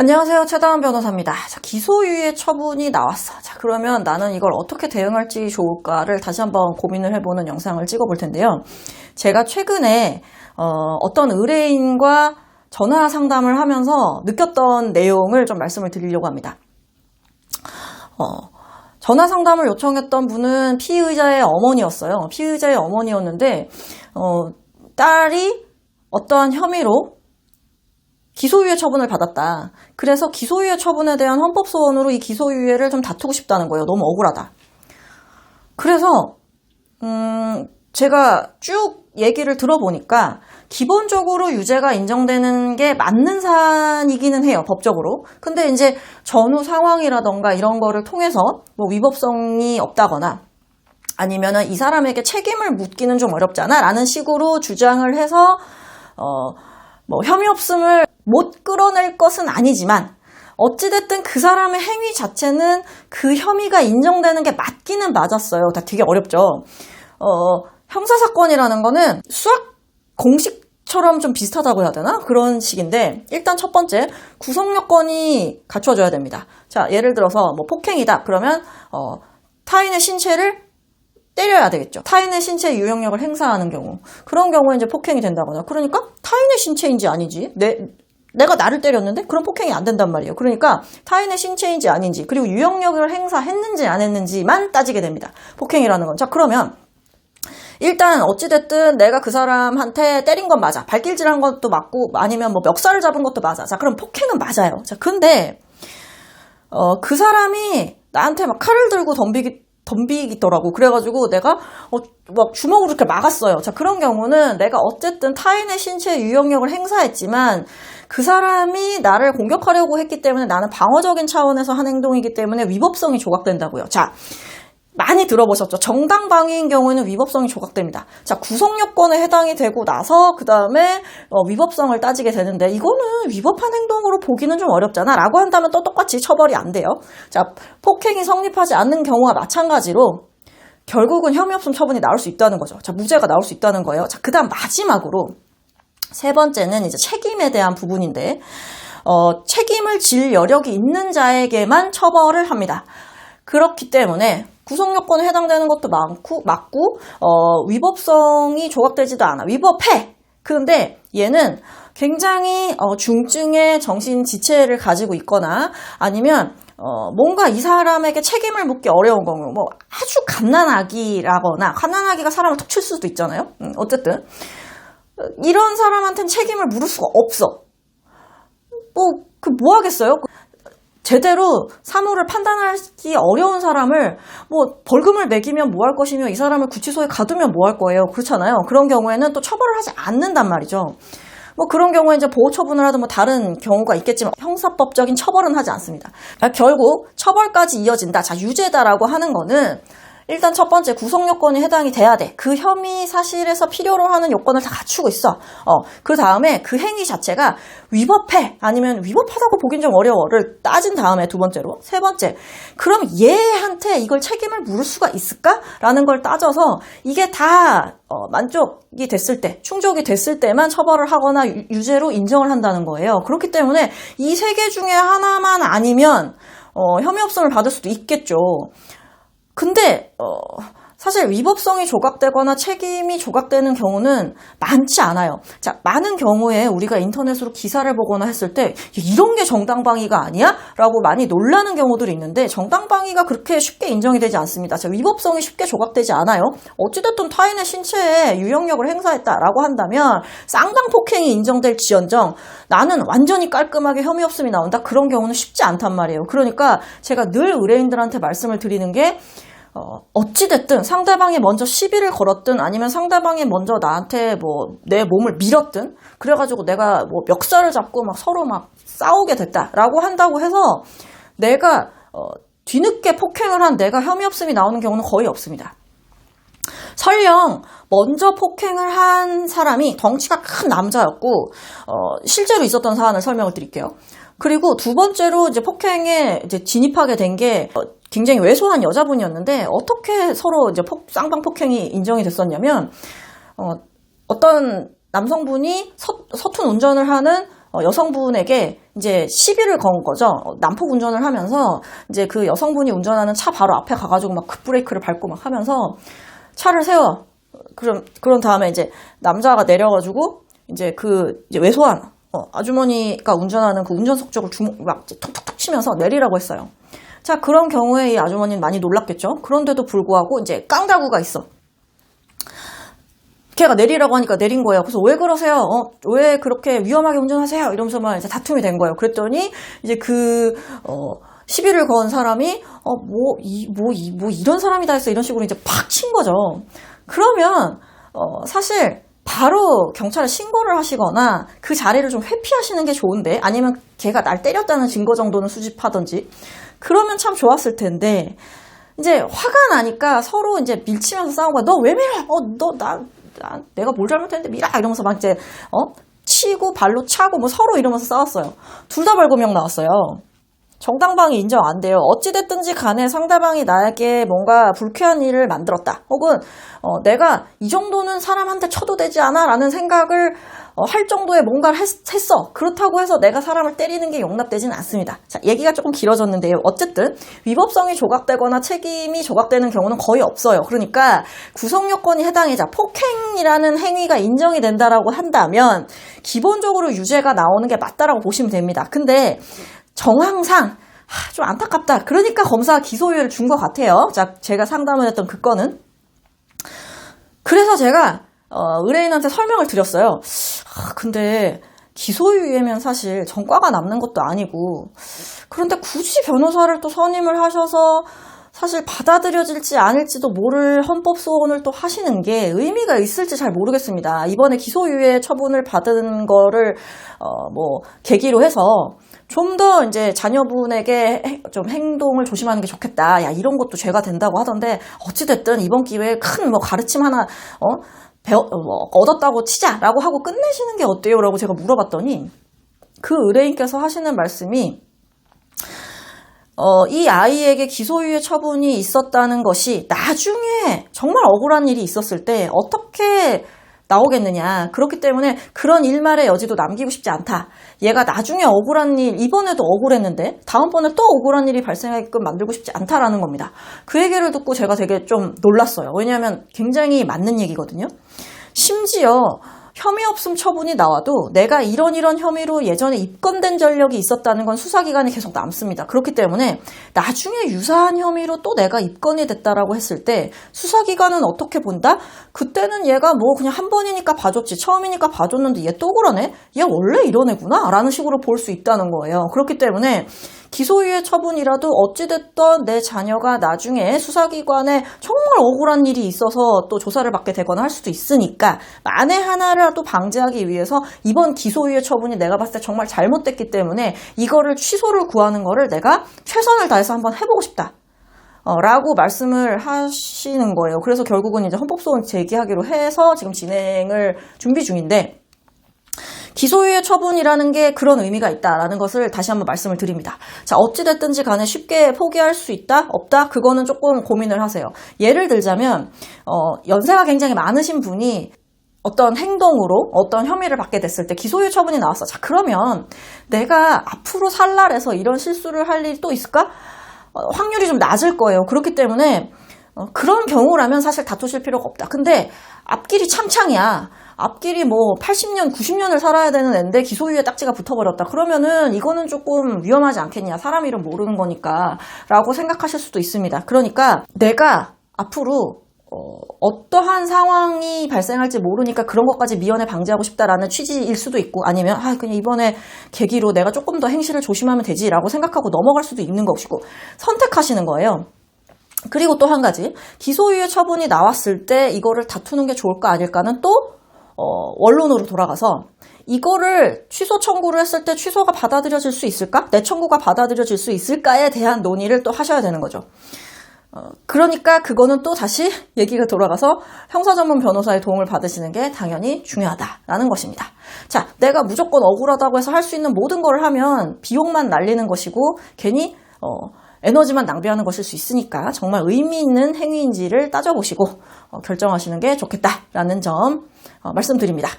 안녕하세요. 최다은 변호사입니다. 자, 기소유예 처분이 나왔어. 자, 그러면 나는 이걸 어떻게 대응할지 좋을까를 다시 한번 고민을 해보는 영상을 찍어볼 텐데요. 제가 최근에 어, 떤 의뢰인과 전화 상담을 하면서 느꼈던 내용을 좀 말씀을 드리려고 합니다. 어, 전화 상담을 요청했던 분은 피의자의 어머니였어요. 피의자의 어머니였는데 어, 딸이 어떠한 혐의로 기소유예 처분을 받았다. 그래서 기소유예 처분에 대한 헌법소원으로 이 기소유예를 좀 다투고 싶다는 거예요. 너무 억울하다. 그래서 음, 제가 쭉 얘기를 들어보니까 기본적으로 유죄가 인정되는 게 맞는 사안이기는 해요, 법적으로. 근데 이제 전후 상황이라던가 이런 거를 통해서 뭐 위법성이 없다거나 아니면은 이 사람에게 책임을 묻기는 좀 어렵잖아 라는 식으로 주장을 해서 어, 뭐 혐의 없음을 못 끌어낼 것은 아니지만 어찌됐든 그 사람의 행위 자체는 그 혐의가 인정되는 게 맞기는 맞았어요. 다 되게 어렵죠. 어, 형사사건이라는 거는 수학 공식처럼 좀 비슷하다고 해야 되나? 그런 식인데, 일단 첫 번째, 구성요건이 갖춰져야 됩니다. 자, 예를 들어서 뭐 폭행이다. 그러면, 어, 타인의 신체를 때려야 되겠죠. 타인의 신체 유형력을 행사하는 경우. 그런 경우에 이제 폭행이 된다거나. 그러니까 타인의 신체인지 아니지. 내, 내가 나를 때렸는데 그런 폭행이 안 된단 말이에요. 그러니까 타인의 신체인지 아닌지 그리고 유형력을 행사했는지 안 했는지만 따지게 됩니다. 폭행이라는 건. 자, 그러면 일단 어찌됐든 내가 그 사람한테 때린 건 맞아. 발길질한 것도 맞고 아니면 뭐 멱살을 잡은 것도 맞아. 자, 그럼 폭행은 맞아요. 자, 근데 어, 그 사람이 나한테 막 칼을 들고 덤비기 덤비기더라고. 그래가지고 내가 어, 막 주먹으로 이렇게 막았어요. 자 그런 경우는 내가 어쨌든 타인의 신체 유형력을 행사했지만 그 사람이 나를 공격하려고 했기 때문에 나는 방어적인 차원에서 한 행동이기 때문에 위법성이 조각된다고요. 자 많이 들어보셨죠? 정당 방위인 경우에는 위법성이 조각됩니다. 자, 구성 요건에 해당이 되고 나서 그 다음에 어, 위법성을 따지게 되는데 이거는 위법한 행동으로 보기는 좀 어렵잖아. 라고 한다면 또 똑같이 처벌이 안 돼요. 자, 폭행이 성립하지 않는 경우와 마찬가지로 결국은 혐의 없음 처분이 나올 수 있다는 거죠. 자, 무죄가 나올 수 있다는 거예요. 자, 그 다음 마지막으로 세 번째는 이제 책임에 대한 부분인데 어, 책임을 질 여력이 있는 자에게만 처벌을 합니다. 그렇기 때문에 구성 요건에 해당되는 것도 많고 맞고 어, 위법성이 조각되지도 않아. 위법해. 그런데 얘는 굉장히 어, 중증의 정신 지체를 가지고 있거나 아니면 어, 뭔가 이 사람에게 책임을 묻기 어려운 경우, 뭐 아주 갓난아기라거나 갓난아기가 사람을 툭칠 수도 있잖아요. 음, 어쨌든 이런 사람한테는 책임을 물을 수가 없어. 뭐 그 뭐 하겠어요? 제대로 사물을 판단하기 어려운 사람을 뭐 벌금을 매기면 뭐 할 것이며 이 사람을 구치소에 가두면 뭐 할 거예요. 그렇잖아요. 그런 경우에는 또 처벌을 하지 않는단 말이죠. 뭐 그런 경우에 이제 보호 처분을 하든 뭐 다른 경우가 있겠지만 형사법적인 처벌은 하지 않습니다. 그러니까 결국 처벌까지 이어진다. 자, 유죄다라고 하는 거는 일단 첫 번째 구성 요건이 해당이 돼야 돼. 그 혐의 사실에서 필요로 하는 요건을 다 갖추고 있어. 어, 그 다음에 그 행위 자체가 위법해 아니면 위법하다고 보긴 좀 어려워를 따진 다음에 두 번째로 세 번째 그럼 얘한테 이걸 책임을 물을 수가 있을까라는 걸 따져서 이게 다 어, 만족이 됐을 때 충족이 됐을 때만 처벌을 하거나 유, 죄로 인정을 한다는 거예요. 그렇기 때문에 이 세 개 중에 하나만 아니면 어, 혐의 없음을 받을 수도 있겠죠. 근데 어, 사실 위법성이 조각되거나 책임이 조각되는 경우는 많지 않아요. 자, 많은 경우에 우리가 인터넷으로 기사를 보거나 했을 때 이런 게 정당방위가 아니야? 라고 많이 놀라는 경우들이 있는데 정당방위가 그렇게 쉽게 인정이 되지 않습니다. 자, 위법성이 쉽게 조각되지 않아요. 어찌됐든 타인의 신체에 유형력을 행사했다라고 한다면 쌍방폭행이 인정될 지연정 나는 완전히 깔끔하게 혐의 없음이 나온다? 그런 경우는 쉽지 않단 말이에요. 그러니까 제가 늘 의뢰인들한테 말씀을 드리는 게 어, 어찌됐든 상대방이 먼저 시비를 걸었든 아니면 상대방이 먼저 나한테 뭐 내 몸을 밀었든 그래가지고 내가 뭐 멱살을 잡고 막 서로 막 싸우게 됐다라고 한다고 해서 내가 어, 뒤늦게 폭행을 한 내가 혐의 없음이 나오는 경우는 거의 없습니다. 설령 먼저 폭행을 한 사람이 덩치가 큰 남자였고 어, 실제로 있었던 사안을 설명을 드릴게요. 그리고 두 번째로 이제 폭행에 이제 진입하게 된게 어, 굉장히 왜소한 여자분이었는데 어떻게 서로 이제 폭, 쌍방 폭행이 인정이 됐었냐면 어, 어떤 남성분이 서, 서툰 운전을 하는 어, 여성분에게 이제 시비를 건 거죠. 어, 난폭 운전을 하면서 이제 그 여성분이 운전하는 차 바로 앞에 가가지고 막 급브레이크를 밟고 막 하면서 차를 세워. 그럼 그런 다음에 이제 남자가 내려가지고 이제 그 이제 왜소한 어, 아주머니가 운전하는 그 운전석 쪽을 주먹 막 툭툭툭 치면서 내리라고 했어요. 자 그런 경우에 이 아주머니는 많이 놀랐겠죠. 그런데도 불구하고 이제 깡다구가 있어. 걔가 내리라고 하니까 내린 거예요. 그래서 왜 그러세요? 어, 왜 그렇게 위험하게 운전하세요? 이러면서 막 이제 다툼이 된 거예요. 그랬더니 이제 그, 어, 시비를 건 사람이, 어, 뭐, 이, 뭐, 이, 뭐, 이런 사람이다 해서 이런 식으로 이제 팍 친 거죠. 그러면, 어, 사실, 바로 경찰에 신고를 하시거나 그 자리를 좀 회피하시는 게 좋은데 아니면 걔가 날 때렸다는 증거 정도는 수집하든지 그러면 참 좋았을 텐데 이제 화가 나니까 서로 이제 밀치면서 거야. 너왜 밀어? 어, 너, 나, 나, 내가 뭘 잘못했는데 밀어! 이러면서 막 이제, 어? 치고 발로 차고 뭐 서로 이러면서 싸웠어요. 둘 다 벌금형 나왔어요. 정당방위 인정 안 돼요. 어찌됐든지 간에 상대방이 나에게 뭔가 불쾌한 일을 만들었다. 혹은, 어, 내가 이 정도는 사람한테 쳐도 되지 않아? 라는 생각을 어, 할 정도의 뭔가를 했, 어 그렇다고 해서 내가 사람을 때리는 게 용납되지는 않습니다. 자, 얘기가 조금 길어졌는데요. 어쨌든 위법성이 조각되거나 책임이 조각되는 경우는 거의 없어요. 그러니까 구성 요건이 해당이자 폭행이라는 행위가 인정이 된다라고 한다면 기본적으로 유죄가 나오는 게 맞다라고 보시면 됩니다. 근데 정황상 하, 좀 안타깝다. 그러니까 검사가 기소유예를 준 것 같아요. 자, 제가 상담을 했던 그 건은. 그래서 제가 어, 의뢰인한테 설명을 드렸어요. 아, 근데 기소유예면 사실 전과가 남는 것도 아니고 그런데 굳이 변호사를 또 선임을 하셔서 사실 받아들여질지 않을지도 모를 헌법 소원을 또 하시는 게 의미가 있을지 잘 모르겠습니다. 이번에 기소유예 처분을 받은 거를 어, 뭐 계기로 해서 좀 더 이제 자녀분에게 좀 행동을 조심하는 게 좋겠다. 야 이런 것도 죄가 된다고 하던데 어찌 됐든 이번 기회에 큰 뭐 가르침 하나 어 배워, 뭐, 얻었다고 치자 라고 하고 끝내시는 게 어때요? 라고 제가 물어봤더니 그 의뢰인께서 하시는 말씀이 어, 이 아이에게 기소유예 처분이 있었다는 것이 나중에 정말 억울한 일이 있었을 때 어떻게 나오겠느냐. 그렇기 때문에 그런 일말의 여지도 남기고 싶지 않다. 얘가 나중에 억울한 일, 이번에도 억울했는데 다음번에 또 억울한 일이 발생하게끔 만들고 싶지 않다라는 겁니다. 그 얘기를 듣고 제가 되게 좀 놀랐어요. 왜냐하면 굉장히 맞는 얘기거든요. 심지어 혐의 없음 처분이 나와도 내가 이런 이런 혐의로 예전에 입건된 전력이 있었다는 건 수사기관에 계속 남습니다. 그렇기 때문에 나중에 유사한 혐의로 또 내가 입건이 됐다라고 했을 때 수사기관은 어떻게 본다? 그때는 얘가 뭐 그냥 한 번이니까 봐줬지 처음이니까 봐줬는데 얘 또 그러네? 얘 원래 이런 애구나? 라는 식으로 볼 수 있다는 거예요. 그렇기 때문에 기소유예 처분이라도 어찌됐던 내 자녀가 나중에 수사기관에 정말 억울한 일이 있어서 또 조사를 받게 되거나 할 수도 있으니까 만에 하나라도 방지하기 위해서 이번 기소유예 처분이 내가 봤을 때 정말 잘못됐기 때문에 이거를 취소를 구하는 거를 내가 최선을 다해서 한번 해보고 싶다. 어, 라고 말씀을 하시는 거예요. 그래서 결국은 이제 헌법소원 제기하기로 해서 지금 진행을 준비 중인데, 기소유예 처분이라는 게 그런 의미가 있다라는 것을 다시 한번 말씀을 드립니다. 자, 어찌됐든지 간에 쉽게 포기할 수 있다? 없다? 그거는 조금 고민을 하세요. 예를 들자면, 어, 연세가 굉장히 많으신 분이 어떤 행동으로 어떤 혐의를 받게 됐을 때 기소유예 처분이 나왔어. 자, 그러면 내가 앞으로 살 날에서 이런 실수를 할 일이 또 있을까? 어, 확률이 좀 낮을 거예요. 그렇기 때문에 어, 그런 경우라면 사실 다투실 필요가 없다. 근데 앞길이 참창이야. 앞길이 뭐 80년, 90년을 살아야 되는 앤데 기소유예 딱지가 붙어버렸다. 그러면은 이거는 조금 위험하지 않겠냐. 사람 이름 모르는 거니까. 라고 생각하실 수도 있습니다. 그러니까 내가 앞으로 어, 떠한 상황이 발생할지 모르니까 그런 것까지 미연에 방지하고 싶다라는 취지일 수도 있고 아니면 아 그냥 이번에 계기로 내가 조금 더 행실을 조심하면 되지라고 생각하고 넘어갈 수도 있는 것이고 선택하시는 거예요. 그리고 또 한 가지 기소유예 처분이 나왔을 때 이거를 다투는 게 좋을까 아닐까는 또 어, 원론으로 돌아가서 이거를 취소 청구를 했을 때 취소가 받아들여질 수 있을까? 내 청구가 받아들여질 수 있을까에 대한 논의를 또 하셔야 되는 거죠. 어, 그러니까 그거는 또 다시 얘기가 돌아가서 형사 전문 변호사의 도움을 받으시는 게 당연히 중요하다라는 것입니다. 자, 내가 무조건 억울하다고 해서 할 수 있는 모든 걸 하면 비용만 날리는 것이고 괜히 어, 에너지만 낭비하는 것일 수 있으니까 정말 의미 있는 행위인지를 따져보시고 어, 결정하시는 게 좋겠다라는 점 어, 말씀드립니다.